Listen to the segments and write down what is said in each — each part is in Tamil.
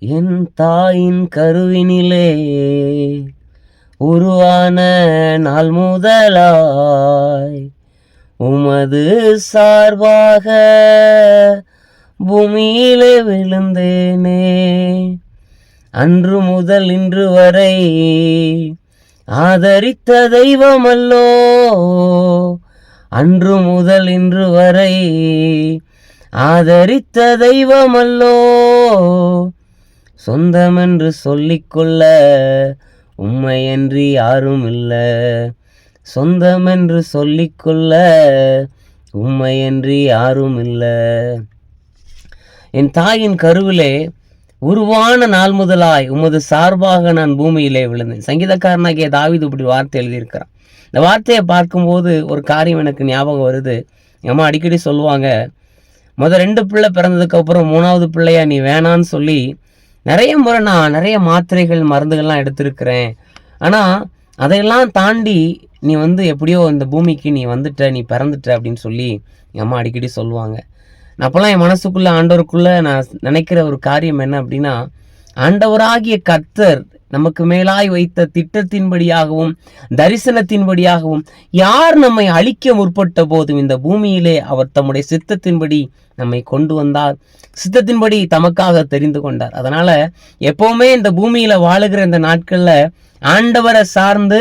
என் தாயின் கருவினிலே உருவான நாள் முதலாய் உமது சார்பாக பூமியிலே விழுந்தேனே. அன்று முதல் இன்று வரை ஆதரித்த தெய்வமல்லோ. அன்று முதல் இன்று வரை ஆதரித்த தெய்வமல்லோ. சொந்தமென்று சொல்லிக்கொள்ள உண்மையன்றி யாரும் இல்லை சொந்தமென்று சொல்லிக்கொள்ள உண்மையன்றி யாரும் இல்லை என் தாயின் கருவிலே உருவான நாள் முதலாய் உமது சார்பாக நான் பூமியிலே விழுந்தேன். சங்கீதக்காரனாகிய தாவிது இப்படி வார்த்தை எழுதியிருக்கிறான். இந்த வார்த்தையை பார்க்கும்போது ஒரு காரியம் எனக்கு ஞாபகம் வருது. அம்மா அடிக்கடி சொல்லுவாங்க முத ரெண்டு பிள்ளை பிறந்ததுக்கப்புறம் மூணாவது பிள்ளையா நீ வேணான்னு சொல்லி நிறைய முறை நான் நிறைய மாத்திரைகள் மருந்துகள்லாம் எடுத்திருக்கிறேன். ஆனால் அதையெல்லாம் தாண்டி நீ வந்து எப்படியோ இந்த பூமிக்கு நீ வந்துட்ட நீ பிறந்துட்ட அப்படின்னு சொல்லி என் அம்மா அடிக்கடி சொல்லுவாங்க. நான் அப்போல்லாம் என் மனசுக்குள்ளே ஆண்டவருக்குள்ள நான் நினைக்கிற ஒரு காரியம் என்ன அப்படின்னா ஆண்டவராகிய கர்த்தர் நமக்கு மேலாய் வைத்த திட்டத்தின்படியாகவும் தரிசனத்தின்படியாகவும் யார் நம்மை அழிக்க முற்பட்ட போதும் இந்த பூமியிலே அவர் தம்முடைய சித்தத்தின்படி நம்மை கொண்டு வந்தார். சித்தத்தின்படி தமக்காக தெரிந்து கொண்டார். அதனால எப்பவுமே இந்த பூமியில வாழுகிற இந்த நாட்கள்ல ஆண்டவரை சார்ந்து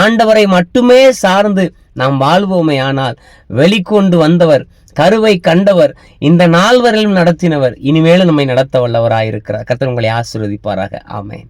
ஆண்டவரை மட்டுமே சார்ந்து நாம் வாழ்வோமே. ஆனால் வெளிக்கொண்டு வந்தவர் கருவை கண்டவர் இந்த நால்வரிலும் நடத்தினவர் இனிமேலும் நம்மை நடத்த வல்லவராயிருக்கிறார். கர்த்தர் உங்களை ஆசிர்வதிப்பாராக. ஆமேன்.